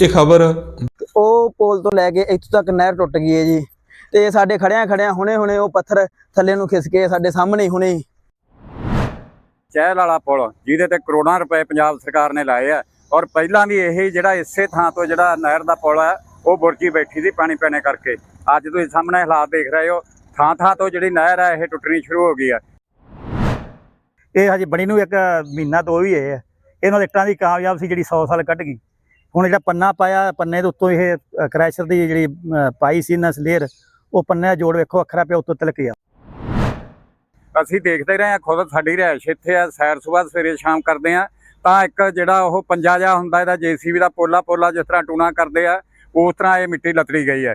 ਇਹ ਖਬਰ? ਉਹ ਪੁਲ ਤੋਂ ਲੈ ਕੇ ਇੱਥੋਂ ਤੱਕ ਨਹਿਰ ਟੁੱਟ ਗਈ ਹੈ ਜੀ। ਤੇ ਸਾਡੇ ਖੜਿਆਂ ਖੜਿਆਂ ਹੁਣੇ ਹੁਣੇ ਉਹ ਪੱਥਰ ਥੱਲੇ ਨੂੰ ਖਿਸਕੇ ਸਾਡੇ ਸਾਹਮਣੇ ਹੁਣੇ ਚਹਿਲ ਵਾਲਾ ਪੁਲ ਜਿਹਦੇ ਤੇ ਕਰੋੜਾਂ ਰੁਪਏ ਪੰਜਾਬ ਸਰਕਾਰ ਨੇ ਲਾਏ ਆ। ਔਰ ਪਹਿਲਾਂ ਵੀ ਇਹ ਜਿਹੜਾ ਇਸੇ ਥਾਂ ਤੋਂ ਜਿਹੜਾ ਨਹਿਰ ਦਾ ਪੁਲ ਹੈ ਉਹ ਬੁਰਜੀ ਬੈਠੀ ਸੀ ਪਾਣੀ ਪੈਣੇ ਕਰਕੇ। ਅੱਜ ਤੁਸੀਂ ਸਾਹਮਣੇ ਹਾਲਾਤ ਦੇਖ ਰਹੇ ਹੋ ਥਾਂ ਥਾਂ ਤੋਂ ਜਿਹੜੀ ਨਹਿਰ ਹੈ ਇਹ ਟੁੱਟਣੀ ਸ਼ੁਰੂ ਹੋ ਗਈ ਹੈ ਇਹ ਹਜੇ ਬਣੀ ਨੂੰ ਇੱਕ ਮਹੀਨਾ ਤੋਂ ਵੀ ਹੈ ਇਹਨਾਂ ਦੇ ਇੱਟਾਂ ਦੀ ਕਾਮਯਾਬ ਸੀ ਜਿਹੜੀ 100 ਸਾਲ ਕੱਢ ਗਈ। ਹੁਣ ਜਿਹੜਾ ਪੰਨਾ ਪਾਇਆ ਪੰਨੇ ਦੇ ਉੱਤੋਂ ਇਹ ਅ, ਕ੍ਰੈਸ਼ਰ ਦੀ ਜਿਹੜੀ ਪਾਈ ਸੀ ਨਾ ਸਲੇਅਰ ਉਹ ਪੰਨੇ ਦਾ ਜੋੜ ਵੇਖੋ ਅੱਖਰਾਂ ਪਿਆ ਉੱਤੋਂ ਤਿਲਕ ਗਿਆ। ਅਸੀਂ ਦੇਖਦੇ ਰਹੇ ਹਾਂ ਖੁਦ ਸਾਡੀ ਰਿਹਾਇਸ਼ ਇੱਥੇ ਆ ਸੈਰ ਸੁਬਾਹ ਸਵੇਰੇ ਸ਼ਾਮ ਕਰਦੇ ਆ ਤਾਂ ਇੱਕ ਜਿਹੜਾ ਉਹ ਪੰਜਾ ਜਿਹਾ ਹੁੰਦਾ ਇਹਦਾ ਜੀਸੀਬੀ ਦਾ ਪੋਲਾ ਪੋਲਾ ਜਿਸ ਤਰ੍ਹਾਂ ਟੂਣਾ ਕਰਦੇ ਆ ਉਸ ਤਰ੍ਹਾਂ ਇਹ ਮਿੱਟੀ ਲਤੜੀ ਗਈ ਹੈ।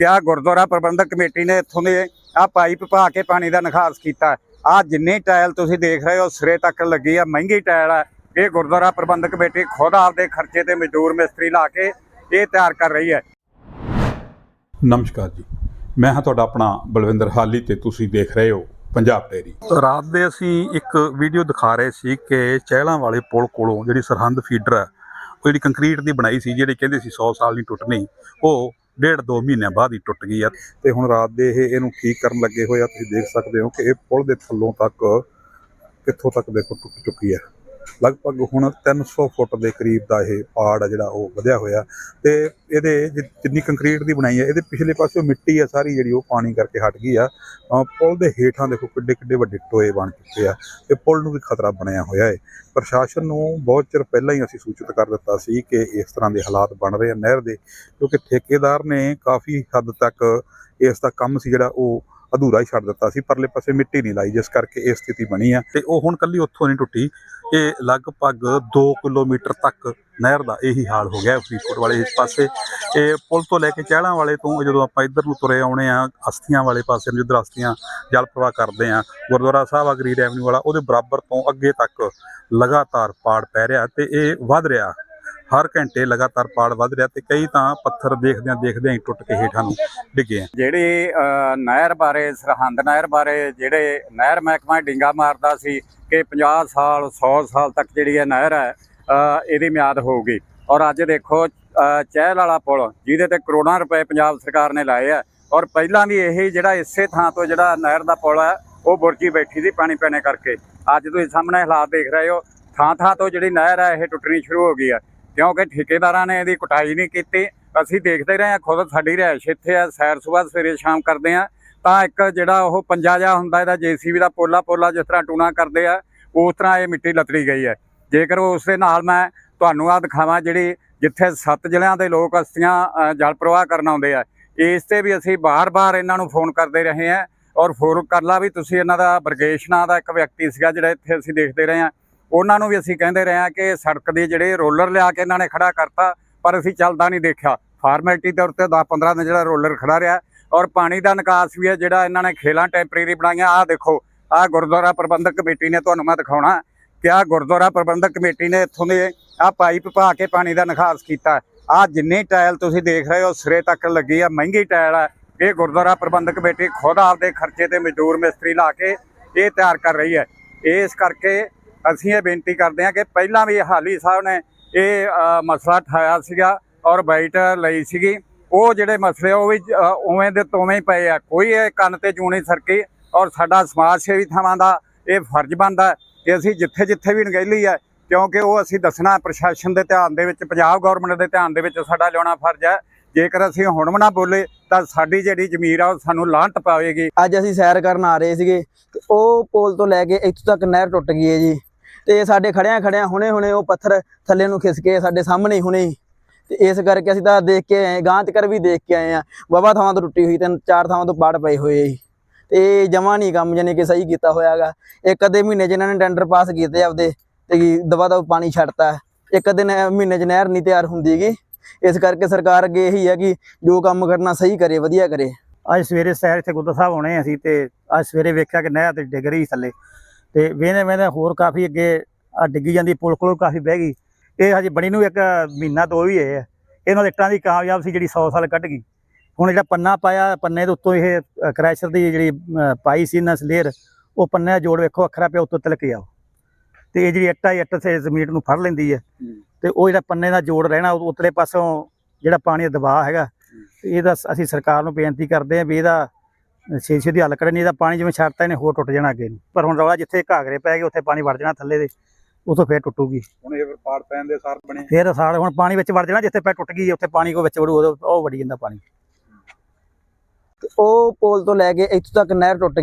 ਕਿਆ ਗੁਰਦੁਆਰਾ ਪ੍ਰਬੰਧਕ ਕਮੇਟੀ ਨੇ ਇੱਥੋਂ ਦੇ ਆ ਪਾਈਪ ਪਾ ਕੇ ਪਾਣੀ ਦਾ ਨਿਖਾਸ ਕੀਤਾ। ਆ ਜਿੰਨੇ ਟਾਇਲ ਤੁਸੀਂ ਦੇਖ ਰਹੇ ਹੋ ਸਿਰੇ ਤੱਕ ਲੱਗੀ ਆ ਮਹਿੰਗੀ ਟਾਇਲ ਆ। ਇਹ ਗੁਰਦੁਆਰਾ ਪ੍ਰਬੰਧਕ ਕਮੇਟੀ ਖੁਦ ਆਪਦੇ ਖਰਚੇ ਤੇ ਮਜ਼ਦੂਰ ਮਿਸਤਰੀ ਲਾ ਕੇ ਇਹ ਤਿਆਰ ਕਰ ਰਹੀ ਹੈ। ਨਮਸਕਾਰ ਜੀ। ਮੈਂ ਹਾਂ ਤੁਹਾਡਾ ਆਪਣਾ ਬਲਵਿੰਦਰ ਹਾਲੀ ਤੇ ਤੁਸੀਂ ਦੇਖ ਰਹੇ ਹੋ ਪੰਜਾਬ ਡੇਰੀ ਰਾਤ ਦੇ ਅਸੀਂ ਇੱਕ ਵੀਡੀਓ ਦਿਖਾ ਰਹੇ ਸੀ ਕਿ ਚਹਿਲਾਂ ਵਾਲੇ ਪੁਲ ਕੋਲੋਂ ਜਿਹੜੀ ਸਰਹੰਦ ਫੀਡਰ ਹੈ ਉਹ ਜਿਹੜੀ ਕੰਕਰੀਟ ਦੀ ਬਣਾਈ ਸੀ ਜਿਹੜੀ ਕਹਿੰਦੇ ਸੀ 100 ਸਾਲ ਨਹੀਂ ਟੁੱਟਣੀ ਉਹ ਡੇਢ ਦੋ ਮਹੀਨਿਆਂ ਬਾਅਦ ਹੀ ਟੁੱਟ ਗਈ ਆ ਤੇ ਹੁਣ ਰਾਤ ਦੇ ਇਹ ਇਹਨੂੰ ਠੀਕ ਕਰਨ ਲੱਗੇ ਹੋਏ ਆ ਤੁਸੀਂ ਦੇਖ ਸਕਦੇ ਹੋ ਕਿ ਇਹ ਪੁਲ ਦੇ ਥੱਲੋਂ ਤੱਕ ਕਿੱਥੋਂ ਤੱਕ ਦੇਖੋ ਟੁੱਟ ਚੁੱਕੀ ਹੈ। ਲਗਭਗ ਹੁਣ 300 ਫੁੱਟ ਦੇ ਕਰੀਬ ਦਾ ਇਹ ਪਾੜ ਆ ਜਿਹੜਾ ਉਹ ਵਧਿਆ ਹੋਇਆ। ਤੇ ਇਹਦੇ ਜਿ- ਜਿੰਨੀ ਕੰਕਰੀਟ ਦੀ ਬਣਾਈ ਹੈ, ਇਹਦੇ ਪਿਛਲੇ ਪਾਸੇ ਮਿੱਟੀ ਆ, ਸਾਰੀ ਜਿਹੜੀ ਉਹ ਪਾਣੀ ਕਰਕੇ ਹਟ ਗਈ ਆ। ਪੁਲ ਦੇ ਹੇਠਾਂ ਦੇਖੋ ਕਿੱਡੇ ਕਿੱਡੇ ਵੱਡੇ ਟੋਏ ਬਣ ਚੁੱਕੇ ਆ ਤੇ ਪੁਲ ਨੂੰ ਵੀ ਖਤਰਾ ਬਣਿਆ ਹੋਇਆ ਹੈ ਪ੍ਰਸ਼ਾਸਨ ਨੂੰ ਬਹੁਤ ਚਿਰ ਪਹਿਲਾਂ ਹੀ ਅਸੀਂ ਸੂਚਿਤ ਕਰ ਦਿੱਤਾ ਸੀ ਕਿ ਇਸ ਤਰ੍ਹਾਂ ਦੇ ਹਾਲਾਤ ਬਣ ਰਹੇ ਆ ਨਹਿਰ ਦੇ, ਕਿਉਂਕਿ ਠੇਕੇਦਾਰ ਨੇ ਕਾਫੀ ਹੱਦ ਤੱਕ ਇਸ ਦਾ ਕੰਮ ਸੀ ਜਿਹੜਾ ਉਹ ਅਧੂਰਾ ਹੀ ਛੱਡ ਦਿੱਤਾ ਸੀ, ਪਰਲੇ ਪਾਸੇ ਮਿੱਟੀ ਨਹੀਂ ਲਾਈ, ਜਿਸ ਕਰਕੇ ਇਹ ਸਥਿਤੀ ਬਣੀ ਆ। ਤੇ ਉਹ ਹੁਣ ਕੱਲੀ ਉੱਥੋਂ ਨਹੀਂ ਟੁੱਟੀ, ਇਹ ਲਗਭਗ 2 ਕਿਲੋਮੀਟਰ ਤੱਕ ਨਹਿਰ ਦਾ ਇਹੀ ਹਾਲ ਹੋ ਗਿਆ, ਫਰੀਦਕੋਟ ਵਾਲੇ ਇਸ ਪਾਸੇ। ਇਹ ਪੁਲ ਤੋਂ ਲੈ ਕੇ ਚਹਿਲਾਂ ਵਾਲੇ ਤੋਂ ਜਦੋਂ ਆਪਾਂ ਇੱਧਰ ਨੂੰ ਤੁਰੇ ਆਉਣੇ ਆ, ਅਸਥੀਆਂ ਵਾਲੇ ਪਾਸੇ ਨੂੰ ਜਿੱਧਰ ਅਸਥੀਆਂ ਜਲ ਪ੍ਰਵਾਹ ਕਰਦੇ ਆ, ਗੁਰਦੁਆਰਾ ਸਾਹਿਬ ਅਗਰੀ ਰੈਵਨਿਊ ਵਾਲਾ, ਉਹਦੇ ਬਰਾਬਰ ਤੋਂ ਅੱਗੇ ਤੱਕ ਲਗਾਤਾਰ ਪਾੜ ਪੈ ਰਿਹਾ ਤੇ ਇਹ ਵੱਧ ਰਿਹਾ। ਹਰ ਘੰਟੇ ਲਗਾਤਾਰ ਪਾੜ ਵੱਧ ਰਿਹਾ ਤੇ ਕਈ ਤਾਂ ਪੱਥਰ ਦੇਖਦਿਆਂ ਦੇਖਦਿਆਂ ਹੀ ਟੁੱਟ ਕੇ ਹੇਠਾਂ ਨੂੰ ਡਿੱਗੇ ਆ। ਜਿਹੜੀ ਨਹਿਰ ਬਾਰੇ, ਸਰਹੰਦ ਨਹਿਰ ਬਾਰੇ ਜਿਹੜੇ ਨਹਿਰ ਮਹਿਕਮਾ ਡਿੰਗਾ ਮਾਰਦਾ ਸੀ ਕਿ 50 ਸਾਲ 100 ਸਾਲ ਤੱਕ ਜਿਹੜੀ ਇਹ ਨਹਿਰ ਹੈ ਇਹਦੀ ਮਿਆਦ ਹੋਊਗੀ। ਔਰ ਅੱਜ ਦੇਖੋ ਚਹਿਲ ਵਾਲਾ ਪੁਲ, ਜਿਹਦੇ ਤੇ ਕਰੋੜਾਂ ਰੁਪਏ ਪੰਜਾਬ ਸਰਕਾਰ ਨੇ ਲਾਏ ਆ। ਔਰ ਪਹਿਲਾਂ ਵੀ ਇਹ ਜਿਹੜਾ ਇਸੇ ਥਾਂ ਤੋਂ ਜਿਹੜਾ ਨਹਿਰ ਦਾ ਪੁਲ ਹੈ ਉਹ ਬੁਰਜੀ ਬੈਠੀ ਸੀ ਪਾਣੀ ਪੈਣੇ ਕਰਕੇ। ਅੱਜ ਤੁਸੀਂ ਸਾਹਮਣੇ ਹਾਲਾਤ ਦੇਖ ਰਹੇ ਹੋ ਥਾਂ ਥਾਂ ਤੋਂ ਜਿਹੜੀ ਨਹਿਰ ਹੈ, ਇਹ ਟੁੱਟਣੀ ਸ਼ੁਰੂ ਹੋ ਗਈ ਹੈ ਕਿਉਂਕਿ ਠੇਕੇਦਾਰਾਂ ਨੇ ਇਹਦੀ ਕੁਟਾਈ ਨਹੀਂ ਕੀਤੀ। ਅਸੀਂ ਦੇਖਦੇ ਰਹੇ ਹਾਂ, ਖੁਦ ਸਾਡੀ ਰਿਹਾਇਸ਼ ਇੱਥੇ ਆ। ਸੈਰ ਸੁਬਾਹ ਸਵੇਰੇ ਸ਼ਾਮ ਕਰਦੇ ਆ ਤਾਂ ਇੱਕ ਜਿਹੜਾ ਉਹ ਪੰਜਾ ਜਿਹਾ ਹੁੰਦਾ, ਇਹਦਾ ਜੀਸੀਬੀ ਦਾ ਪੋਲਾ ਪੋਲਾ ਜਿਸ ਤਰ੍ਹਾਂ ਟੂਣਾ ਕਰਦੇ ਆ, ਉਸ ਤਰ੍ਹਾਂ ਇਹ ਮਿੱਟੀ ਲਤੜੀ ਗਈ ਹੈ। ਜੇਕਰ ਉਸ ਦੇ ਨਾਲ ਮੈਂ ਤੁਹਾਨੂੰ ਆ ਦਿਖਾਵਾਂ ਜਿਹੜੀ ਜਿੱਥੇ ਸੱਤ ਜ਼ਿਲ੍ਹਿਆਂ ਦੇ ਲੋਕ ਅਸਤੀਆਂ ਜਲ ਪ੍ਰਵਾਹ ਕਰਨ ਆਉਂਦੇ ਆ, ਇਸ ਤੇ ਵੀ ਅਸੀਂ ਬਾਰ-ਬਾਰ ਇਹਨਾਂ ਨੂੰ ਫੋਨ ਕਰਦੇ ਰਹੇ ਹਾਂ। ਔਰ ਫੋਨ ਕਰ ਲਾ ਵੀ ਤੁਸੀਂ ਇਹਨਾਂ ਦਾ ਬਰਗੇਸ਼ ਨਾਂ ਦਾ ਇੱਕ ਵਿਅਕਤੀ ਸੀਗਾ ਜਿਹੜਾ ਇੱਥੇ ਅਸੀਂ ਦੇਖਦੇ ਰਹੇ ਹਾਂ। ਉਹਨਾਂ ਨੂੰ ਵੀ ਅਸੀਂ ਕਹਿੰਦੇ ਰਹੇ ਹਾਂ ਕਿ ਸੜਕ ਦੇ ਜਿਹੜੇ ਰੋਲਰ ਲਿਆ ਕੇ ਇਹਨਾਂ ਨੇ ਖੜਾ ਕਰਤਾ, ਪਰ ਅਸੀਂ ਚੱਲਦਾ ਨਹੀਂ ਦੇਖਿਆ। ਫਾਰਮੈਲਿਟੀ ਦੇ ਉੱਤੇ 10-15 ਦਿਨ ਜਿਹੜਾ ਰੋਲਰ ਖੜਾ ਰਿਹਾ ਔਰ ਪਾਣੀ ਦਾ ਨਿਕਾਸ ਵੀ ਹੈ, ਜਿਹੜਾ ਇਹਨਾਂ ਨੇ ਖੇਲਾਂ ਟੈਂਪਰੇਰੀ ਬਣਾਈਆਂ। ਆਹ ਦੇਖੋ, ਆਹ ਗੁਰਦੁਆਰਾ ਪ੍ਰਬੰਧਕ ਕਮੇਟੀ ਨੇ ਤੁਹਾਨੂੰ ਮੈਂ ਦਿਖਾਉਣਾ। ਕਿ ਆਹ ਗੁਰਦੁਆਰਾ ਪ੍ਰਬੰਧਕ ਕਮੇਟੀ ਨੇ ਇੱਥੋਂ ਦੇ ਆਹ ਪਾਈਪ ਪਾ ਕੇ ਪਾਣੀ ਦਾ ਨਿਕਾਸ ਕੀਤਾ। ਆਹ ਜਿੰਨੀ ਟਾਇਲ ਤੁਸੀਂ ਦੇਖ ਰਹੇ ਹੋ, ਸਿਰੇ ਤੱਕ ਲੱਗੀ ਆ, ਮਹਿੰਗੀ ਟਾਇਲ ਆ। ਇਹ ਗੁਰਦੁਆਰਾ ਪ੍ਰਬੰਧਕ ਕਮੇਟੀ ਖੁਦ ਆਪਦੇ ਖਰਚੇ ਤੇ ਮਜ਼ਦੂਰ ਮਿਸਤਰੀ ਲਾ ਕੇ ਇਹ ਤਿਆਰ ਕਰ ਰਹੀ ਹੈ। ਇਸ ਕਰਕੇ ਅਸੀਂ ਇਹ ਬੇਨਤੀ ਕਰਦੇ ਹਾਂ ਕਿ ਪਹਿਲਾਂ ਵੀ ਹਾਲੀ ਸਾਹਿਬ ਨੇ ਇਹ ਮਸਲਾ ਠਾਇਆ ਸੀਗਾ ਔਰ ਬਾਈਟ ਲਈ ਸੀਗੀ। ਉਹ ਜਿਹੜੇ ਮਸਲੇ ਉਹ ਵੀ ਉਵੇਂ ਦੇ ਤੋਵੇਂ ਹੀ ਪਏ ਆ। ਕੋਈ ਇਹ ਕੰਨ ਤੇ ਜੂੰ ਨਹੀਂ ਸਰਕੀ ਔਰ ਸਾਡਾ ਸਮਾਜ ਸੇਵੀ ਥਾਵਾਂ ਦਾ ਇਹ ਫਰਜ਼ ਬਣਦਾ ਕਿ ਅਸੀਂ ਜਿੱਥੇ ਜਿੱਥੇ ਵੀ ਨਗੇਲੀ ਹੈ, ਕਿਉਂਕਿ ਉਹ ਅਸੀਂ ਦੱਸਣਾ ਪ੍ਰਸ਼ਾਸਨ ਦੇ ਧਿਆਨ ਦੇ ਵਿੱਚ, ਪੰਜਾਬ ਗਵਰਨਮੈਂਟ ਦੇ ਧਿਆਨ ਦੇ ਵਿੱਚ ਸਾਡਾ ਲਿਆਉਣਾ ਫਰਜ਼ ਹੈ। ਜੇਕਰ ਅਸੀਂ ਹੁਣ ਵੀ ਨਾ ਬੋਲੇ, ਤਾਂ ਸਾਡੀ ਜਿਹੜੀ ਜ਼ਮੀਰ ਆ, ਉਹ ਸਾਨੂੰ ਲਾਂਟ ਪਾਵੇਗੀ। ਅੱਜ ਅਸੀਂ ਸੈਰ ਕਰਨ ਆ ਰਹੇ ਸੀਗੇ, ਤੇ ਉਹ ਪੁਲ ਤੋਂ ਲੈ ਕੇ ਇੱਥੋਂ ਤੱਕ ਨਹਿਰ ਟੁੱਟ ਗਈ ਹੈ ਜੀ। ਤੇ ਸਾਡੇ ਖੜਿਆਂ ਖੜਿਆਂ ਹੁਣੇ ਹੁਣੇ ਉਹ ਪੱਥਰ ਥੱਲੇ ਨੂੰ ਖਿਸਕੇ ਸਾਡੇ ਸਾਹਮਣੇ ਹੁਣੇ ਤੇ ਇਸ ਕਰਕੇ ਅਸੀਂ ਤਾਂ ਦੇਖ ਕੇ ਆਏ, ਗਾਂਹ ਕਰ ਵੀ ਦੇਖ ਕੇ ਆਏ ਆ। ਬਾਬਾ ਥਾਵਾਂ ਤੋਂ ਟੁੱਟੀ ਹੋਈ ਤੇ ਚਾਰ ਥਾਵਾਂ ਤੋਂ ਪਾੜ ਪਏ ਹੋਏ ਜੀ ਤੇ ਜਮਾ ਨਹੀਂ ਕੰਮ ਜਾਨੀ ਕਿ ਸਹੀ ਕੀਤਾ ਹੋਇਆਗਾ। ਇੱਕ ਅੱਧੇ ਮਹੀਨੇ 'ਚ ਇਹਨਾਂ ਨੇ ਟੈਂਡਰ ਪਾਸ ਕੀਤੇ ਆਪਦੇ, ਤੇ ਦਵਾ ਦਾ ਪਾਣੀ ਛੱਡਤਾ। ਇੱਕ ਅੱਧੇ ਮਹੀਨੇ 'ਚ ਨਹਿਰ ਨਹੀਂ ਤਿਆਰ ਹੁੰਦੀਗੀ ਇਸ ਕਰਕੇ ਸਰਕਾਰ ਅੱਗੇ ਇਹੀ ਹੈ ਕਿ ਜੋ ਕੰਮ ਕਰਨਾ ਸਹੀ ਕਰੇ, ਵਧੀਆ ਕਰੇ। ਅੱਜ ਸਵੇਰੇ ਸੈਰ ਇੱਥੇ ਗੁਰਦੁਆਰਾ ਸਾਹਿਬ ਆਉਣੇ ਅਸੀਂ ਤੇ ਅੱਜ ਸਵੇਰੇ ਵੇਖਿਆ ਕਿ ਨਹਿਰ ਤੇ ਡਿੱਗ ਰਹੀ ਥੱਲੇ। ਤੇ ਵੇਨੇ ਵੇਨੇ ਹੋਰ ਕਾਫੀ ਅੱਗੇ ਆ ਡਿੱਗੀ ਜਾਂਦੀ ਪੁਲ ਕੋਲੋਂ ਕਾਫੀ ਬਹਿ ਗਈ। ਇਹ ਹਜੇ ਬਣੀ ਨੂੰ ਇੱਕ ਮਹੀਨਾ ਤੋਂ ਵੀ ਹੈ। ਇਹਨਾਂ ਦੇ ਇੱਟਾਂ ਦੀ ਕਾਮਯਾਬ ਸੀ ਜਿਹੜੀ 100 ਸਾਲ ਕੱਢ ਗਈ। ਹੁਣ ਜਿਹੜਾ ਪੰਨਾ ਪਾਇਆ ਪੰਨੇ ਦੇ ਉੱਤੋਂ ਇਹ ਕ੍ਰੈਸ਼ਰ ਦੀ ਜਿਹੜੀ ਪਾਈ ਸੀ ਨਾ ਸਲੇਅਰ ਉਹ ਪੰਨੇ ਦਾ ਜੋੜ ਵੇਖੋ ਅੱਖਰਾਂ ਪਿਆ ਉੱਤੋਂ ਤਿਲਕ ਉਹ। ਤੇ ਇਹ ਜਿਹੜੀ ਇੱਟ ਆ ਇੱਟ ਤੇ ਜ਼ਮੀਨ ਨੂੰ ਫੜ ਲੈਂਦੀ ਹੈ। ਤੇ ਉਹ ਜਿਹੜਾ ਪੰਨੇ ਦਾ ਜੋੜ ਰਹਿਣਾ ਉਹ ਉਤਲੇ ਪਾਸੋਂ ਜਿਹੜਾ ਪਾਣੀ ਦਾ ਦਬਾਅ ਹੈਗਾ ਇਹਦਾ ਸ- ਅਸੀਂ ਸਰਕਾਰ ਨੂੰ ਬੇਨਤੀ ਕਰਦੇ ਹਾਂ ਵੀ ਇਹਦਾ ਛੇ ਛੇ ਦੀ ਹੱਲ ਕਰਨ ਨਹੀਂ ਇਹਦਾ ਪਾਣੀ ਜਿਵੇਂ ਛੱਡਤਾ ਇਹਨੇ ਹੋਰ ਟੁੱਟ ਜਾਣਾ ਅੱਗੇ ਨੂੰ। ਪਰ ਹੁਣ ਰੌਲਾ ਜਿੱਥੇ ਘਾਗਰੇ ਪੈ ਗਏ ਉੱਥੇ ਪਾਣੀ ਵੜ ਜਾਣਾ ਥੱਲੇ ਦੇ ਉਥੋਂ ਫੇਰ ਟੁੱਟੂਗੀ। ਹੁਣ ਇਹ ਪਾੜ ਪੈਣ ਦੇ ਸਾਰ ਬਣੇ। ਫੇਰ ਸਾਲ ਹੁਣ ਪਾਣੀ ਵਿੱਚ ਵੜ ਜਾਣਾ ਜਿੱਥੇ ਪੈ ਟੁੱਟ ਗਈ ਉੱਥੇ ਪਾਣੀ ਕੋ ਵਿੱਚ ਵੜੂ ਉਦੋਂ ਉਹ ਵੜੀ ਜਾਂਦਾ ਪਾਣੀ। ਤੇ ਉਹ ਪੁਲ ਤੋਂ ਲੈ ਕੇ ਇੱਥੋਂ ਤੱਕ ਨਹਿਰ ਟੁੱਟ